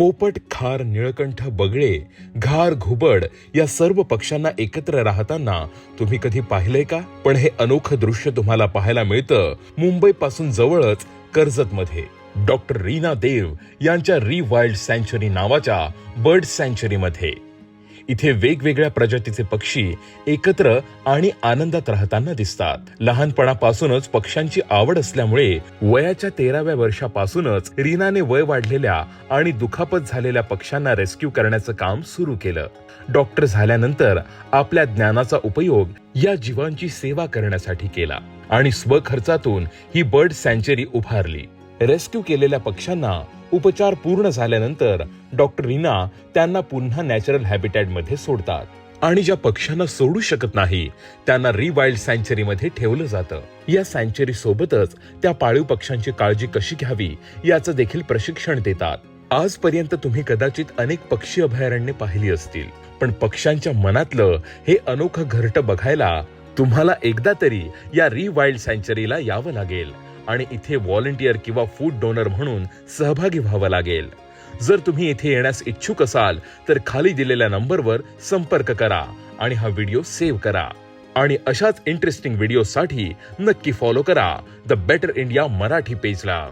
पोपट खार निळकंठ बगळे घार घुबड या सर्व पक्ष्यांना एकत्र राहताना तुम्ही कधी पाहिलंय का? पण हे अनोखं दृश्य तुम्हाला पाहायला मिळतं. मुंबईपासून जवळच कर्जत मध्ये डॉक्टर रीना देव यांच्या री वाईल्ड सँच्युरी नावाच्या बर्ड सँच्युरी मध्ये इथे वेगवेगळ्या प्रजातीचे पक्षी एकत्र आणि आनंदात राहताना दिसतात. लहानपणापासूनच पक्ष्यांची आवड असल्यामुळे वयाच्या तेराव्या वर्षापासूनच रीनाने वय वाढलेल्या आणि दुखापत झालेल्या पक्ष्यांना रेस्क्यू करण्याचं काम सुरू केलं. डॉक्टर झाल्यानंतर आपल्या ज्ञानाचा उपयोग या जीवांची सेवा करण्यासाठी केला आणि स्वखर्चातून ही बर्ड सँच्युरी उभारली. रेस्क्यू केलेल्या पक्ष्यांना उपचार पूर्ण झाल्यानंतर डॉक्टर रीना त्यांना पुन्हा नॅचरल हॅबिटॅटमध्ये सोडतात. आणि ज्या पक्ष्यांना सोडू शकत नाही त्यांना रिवाइल्ड सँच्युरी मध्ये ठेवलं जातं. या सँचरी सोबतच त्या पाळीव पक्ष्यांची काळजी कशी घ्यावी याचं देखील प्रशिक्षण देतात. आजपर्यंत तुम्ही कदाचित अनेक पक्षी अभयारण्ये पाहिली असतील पण पक्ष्यांच्या मनातलं हे अनोखं घरट बघायला तुम्हाला एकदा तरी या रिवाइल्ड सँचरीला यावं लागेल. आणि इथे व्हॉलंटियर किंवा फूड डोनर म्हणून सहभागी व्हावं लागेल. जर तुम्ही इथे येण्यास इच्छुक असाल तर खाली दिलेल्या नंबरवर संपर्क करा आणि हा व्हिडिओ सेव्ह करा. आणि अशाच इंटरेस्टिंग व्हिडिओसाठी नक्की फॉलो करा. The better India Marathi पेजला